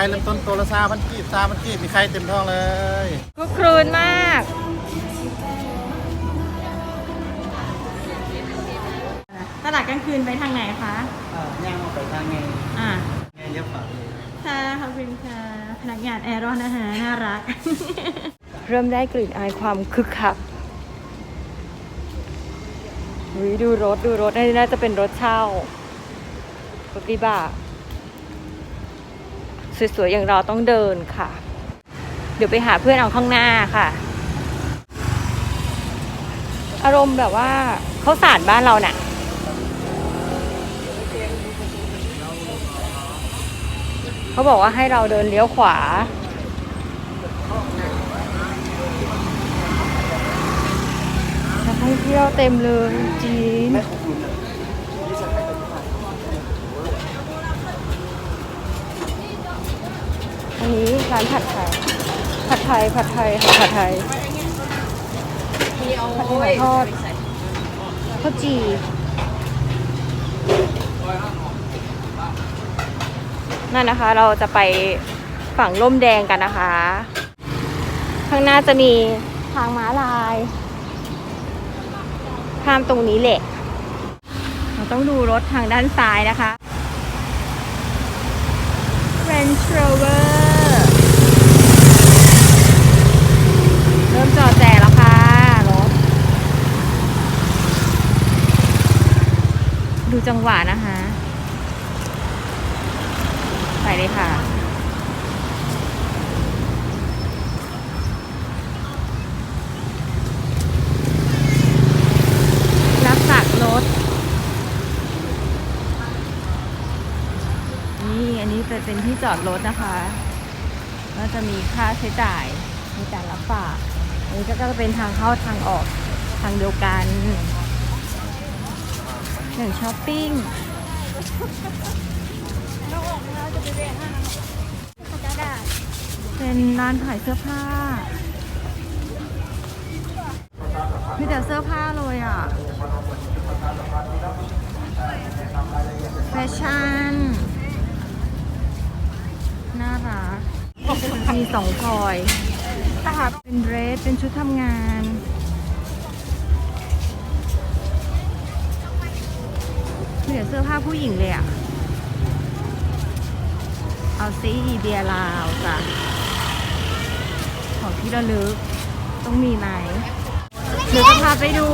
ข่เริ่มต้นตัวละซาพันกีบซาพันกีบมีไข่เต็มท้องเลยก็ครูนมาก ตลาดกลางคืนไปทางไหนคะย่างออกไปทางไงอ่า ไงเลี้ยวขวาเลยค่ะขอบคุณค่ะ พนักงานแอร์รอนนะคะน่ารัก เริ่มได้กลิ่นอายความคึกคักอุ๊ยดูรถดูรถนี่น่าจะเป็นรถเช่ารถวิบาก สวยๆอย่างเราต้องเดินค่ะ เดี๋ยวไปหาเพื่อนเอาข้างหน้าค่ะ อารมณ์แบบว่าเขาสารบ้านเราเน่ะเขาบอกว่าให้เราเดินเลี้ยวขวา นักท่องเที่ยวเต็มเลยจีน อันนี้ ร้านผัดไทย ผัดไทย ผัดไทยค่ะผัดไทยผัดไทยทอดข้าวจีนั่นนะคะ เราจะไปฝั่งร่มแดงกันนะคะ ข้างหน้าจะมีทางม้าลาย ข้ามตรงนี้แหละ เราต้องดูรถทางด้านซ้ายนะคะ Range Rover เริ่ม จอดแจแล้วค่ะรถดูจังหวะนะคะไปเลยค่ะ รับฝากรถ นี่อันนี้เป็นเป็นที่จอดรถนะคะ ก็จะมีค่าใช้จ่ายในการรับฝาก นี้ก็จะเป็นทางเข้าทางออกทางเดียวกันอย่งช้อปปิ้งเป็นร้านขายเสื้อผ้ามีแต่เสื้อผ้าเลยอะ แฟชั่น น่ารักมีสองพลอย เป็นเดรสเป็นชุดทำงานมีแต่เสื้อผ้าผู้หญิงเลยอะเอาซีเบียลาวจ้ะของที่ระลึกต้องมีไหมเดี๋ยวจะพาไปดู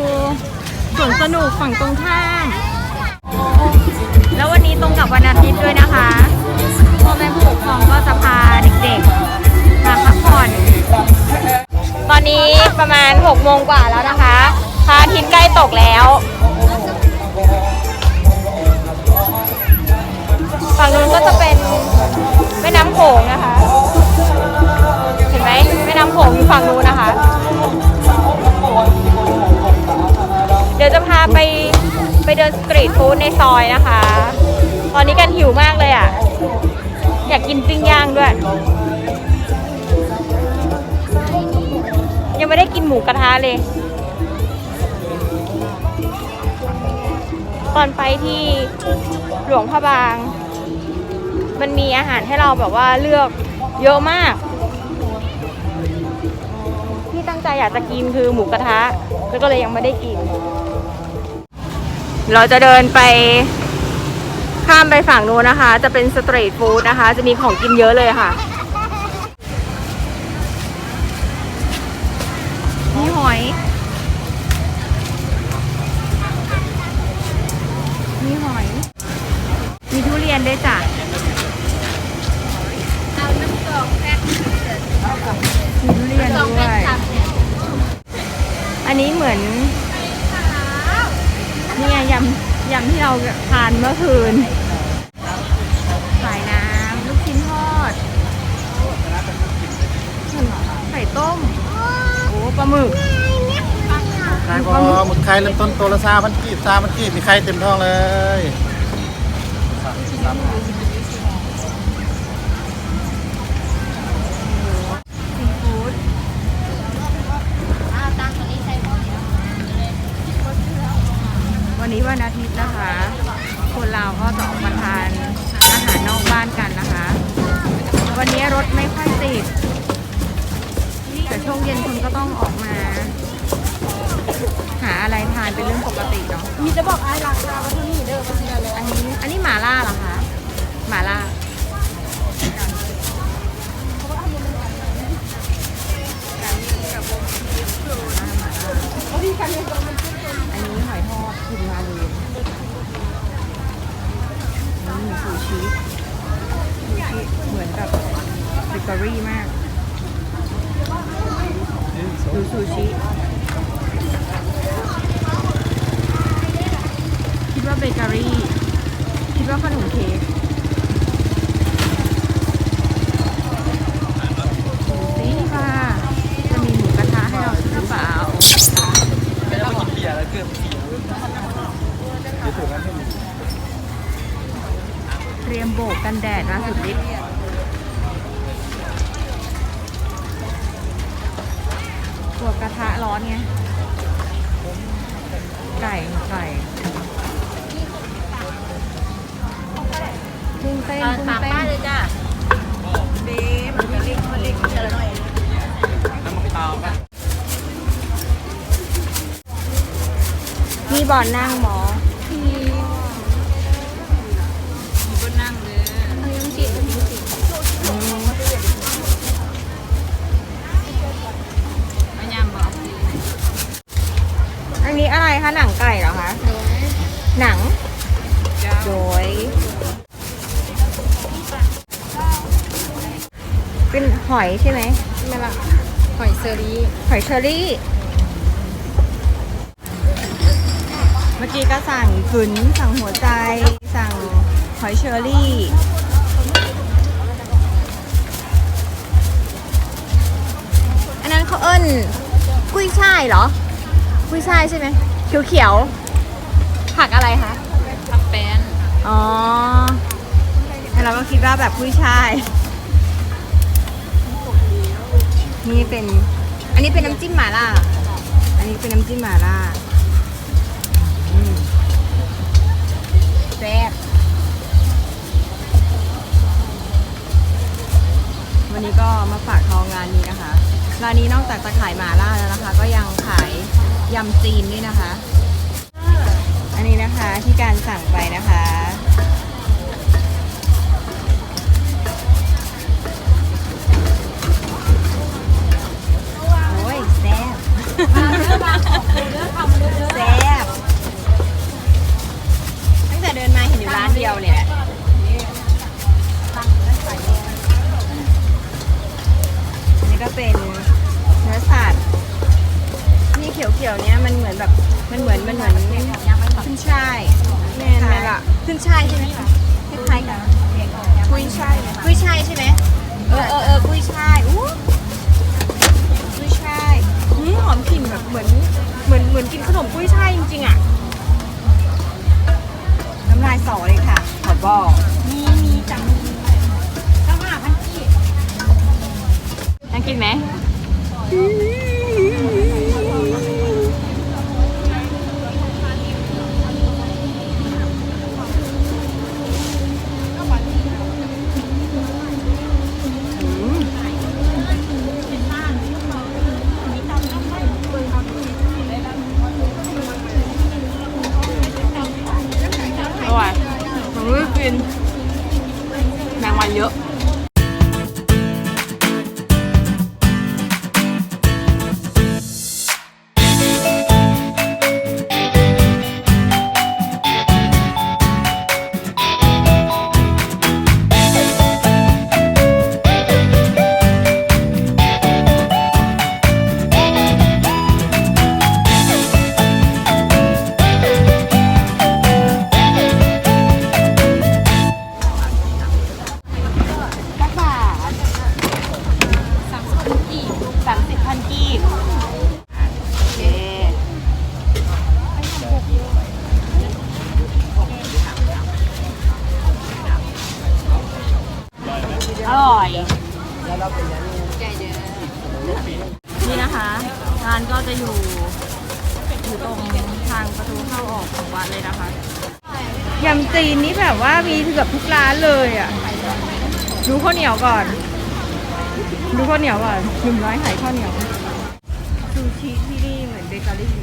สวนสนุกฝั่งตรงข้ามแล้ววันนี้ตรงกับวันอาทิตย์ด้วยนะคะพ่อแม่ผู้ปกครองก็จะพาเด็กๆ ตอนนี้ประมาณ6โมงกว่าแล้วนะคะพระอาทิตย์ใกล้ตกแล้วฝั่งนู้นก็จะเป็นแม่น้ำโขงนะคะ เห็นไหมแม่น้ำโขงอยู่ฝั่งนู้นนะคะ เดี๋ยวจะพาไปไปเดินสตรีทฟู้ดในซอยนะคะ ตอนนี้กันหิวมากเลยอะ อยากกินปิ้งย่างด้วย ยังไม่ได้กินหมูกระทะเลย ตอนไปที่หลวงพระบาง มันมีอาหารให้เราแบบว่าเลือกเยอะมาก ที่ตั้งใจอยากจะกินคือหมูกระทะ แล้วก็เลยยังไม่ได้กิน เราจะเดินไปข้ามไปฝั่งนู้นนะคะ จะเป็นสตรีทฟู้ดนะคะ จะมีของกินเยอะเลยค่ะ ปลาหมึกไข่ก็หมึกไข่เริ่มต้นตัวละซาพันกีบซาพันกีบมีไข่เต็มท้องเลยซีฟู้ดวันนี้วันอาทิตย์ ก็ต้องออกมา หาอะไรทานเป็นเรื่องปกติเนาะมีจะบอกไอ้ราคาว่าเท่านี้เด้อเป็นอะไรอันนี้อันนี้หมาล่าเหรอคะหมาล่าเขาดีกันเลยตรงมันอันนี้หอยทอดกินมาเลยนี่มีซูชิซูชิเหมือนแบบเบเกอรี่มาก ดูซูชิ คิดว่าเบเกอรี่ คิดว่าขนมเค้กดูสิว่าจะมีหมูกระทะให้เราหรือเปล่าไม่ต้องกินเบียร์แล้วเกือบเสียเดี๋ยวถูกกันให้หมดเตรียมโบกกันแดดนะสุดฤทธิ์ วกระทะร้อนไง ไก่ไก่กุ้งเต้นกุ้งเต้นเลยจ้ะเบ๊มันเล็กมันเล็กเจอหน่อยน้ำมันเตาปะมีบ่อนนั่งหมอก็นั่งเลย หอยใช่ไหมไม่ละหอยเซอรี่หอยเชอรี่ เมื่อกี้ก็สั่งฝุนสั่งหัวใจ สั่งหอยเชอรี่อันนั้นเขาเอิ้นกุ้ยช่ายเหรอ กุ้ยช่ายใช่ไหมเขียวๆผักอะไรคะทับแป้นอ๋อแล้วเราก็คิดว่าแบบกุ้ยช่าย นี่เป็น อันนี้เป็นน้ำจิ้มหม่าล่า อันนี้เป็นน้ำจิ้มหม่าล่าอืมแซ่บวันนี้ก็มาฝากทองงานนี้นะคะ ร้านนี้นอกจากจะขายหม่าล่าแล้วนะคะ ก็ยังขายยำจีนด้วยนะคะ แบบเหมือนเหมือนเหมือนกินขนมกุ้ยช่ายจริงๆอะน้ำลายสอเลยค่ะขอบอกมีมีจังถ้าห้าพันกี่น่ากินไหม อร่อยใจเด้อนี่นะคะร้านก็จะอยู่อยู่ตรงทางประตูเข้าออกของวัดเลยนะคะยำจีนนี่แบบว่ามีเกือบทุกร้านเลยอะ ดูข้าวเหนียวก่อน ดูข้าวเหนียวก่อนหนุ่มร้อยขายข้าวเหนียว ซูชิที่นี่เหมือนเบเกอรี่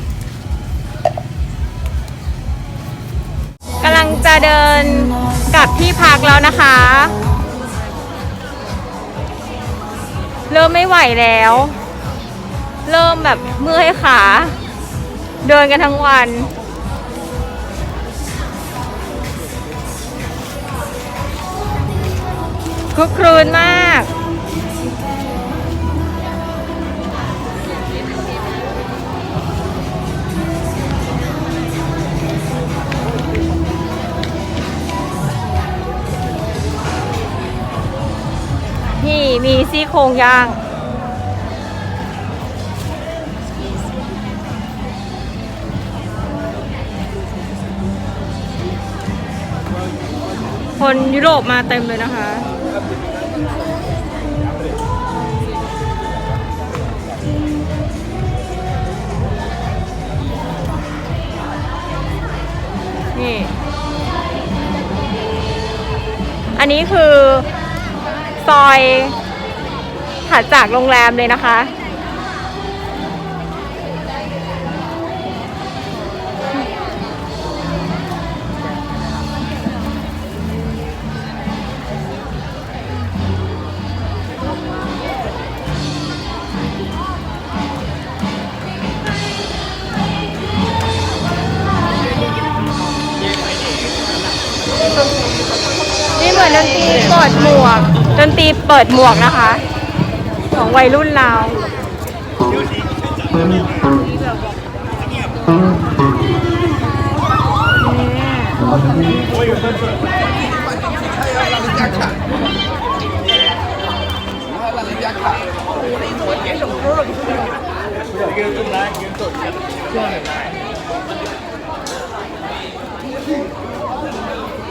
กำลังจะเดินกลับที่พักแล้วนะคะ เริ่มไม่ไหวแล้ว เริ่มแบบเมื่อยขา เดินกันทั้งวัน คุกครื้นมาก มีซี่โครงย่าง คนยุโรปมาเต็มเลยนะคะ นี่ อันนี้คือ ซอยถัดจากโรงแรมเลยนะคะ นี่เหมือนดนตรีเปิดหมวกดนตรีเปิดหมวกนะคะ ของวัยรุ่นเรา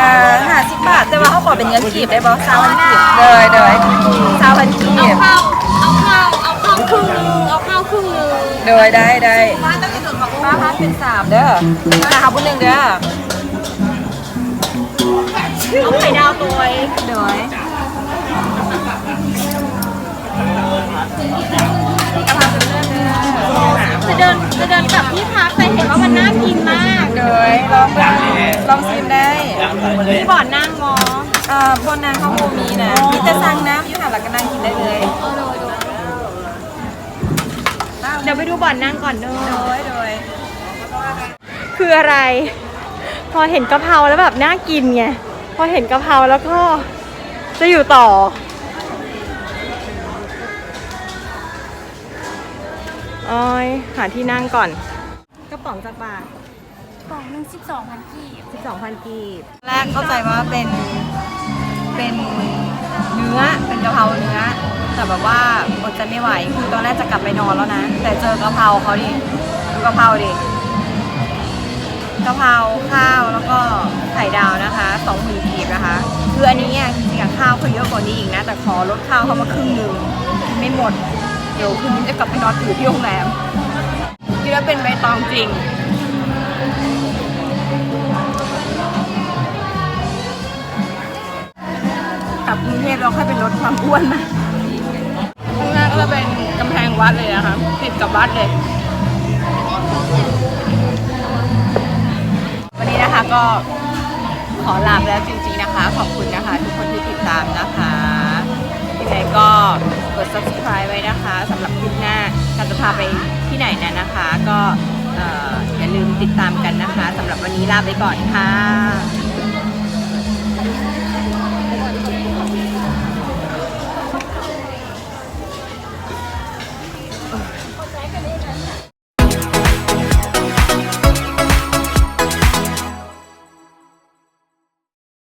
อ่าห้าสิบบาทแต่ว่าเขาขอเป็นเงินกีบได้บ่สาวพันกีบเลยเลยสาวพันกีบเอาข้าวเอาข้าวเอาข้าวครึ่งนึงเอาข้าวครึ่งนึงเลยได้ได้ป้าต้องกินส่วนของป้าพันเป็นสามเด้อนะคะบุญหนึ่งเด้อเอาไข่ดาวตัวเด้อกะเพราเป็นเรื่องเด้อจะเดินจะเดินกลับที่พักแต่เห็นว่ามันน่ากินมาก เด้อลองไปลองชิมได้ มีบ่อนนั่งมออ่าบนนางข้าวโมมีนะมีแต่สั่งน้ำอยู่ค่ะแล้วก็นั่งกินได้เลย เดี๋ยวไปดูบ่อนนั่งก่อนเด้โดอยโดยคืออะไร พอเห็นกะเพราแล้วแบบน่ากินไง พอเห็นกะเพราแล้วก็จะอยู่ต่อออย หาที่นั่งก่อน กระป๋องจักบาท กล่องหนึ่งสิบสองพันกีบ12,000กีบ แรกเข้าใจว่าเป็นเป็นเนื้อเป็นกะเพราเนื้อ แต่แบบว่าอดใจไม่ไหวคือตอนแรกจะกลับไปนอนแล้วนะ แต่เจอกะเพราเขาดิดูกะเพราดิกะเพราข้าวแล้วก็ไข่ดาวนะคะสองหมื่นกีบนะคะคืออันนี้อะจริงๆอะข้าวเขาเยอะกว่านี้อีกนะ แต่ขอลดข้าวเขามาครึ่งหนึ่งกินไม่หมด เดี๋ยวคืนนี้จะกลับไปนอนอยู่ที่โรงแรมคิดว่าเป็นใบตองจริง เราค่อยไปลดความอ้วนนะข้างหน้าก็จะเป็นกำแพงวัดเลยนะคะติดกับวัดเลย วันนี้นะคะก็ขอลาไปแล้วจริง ๆนะคะ ขอบคุณนะคะ ทุกคนที่ติดตามนะคะยังไงก็กด subscribe ไว้นะคะสำหรับคลิปหน้ากาจะพาไปที่ไหนนั้นนะคะ ก็อออย่าลืมติดตามกันนะคะสำหรับวันนี้ลาไปก่อนค่ะ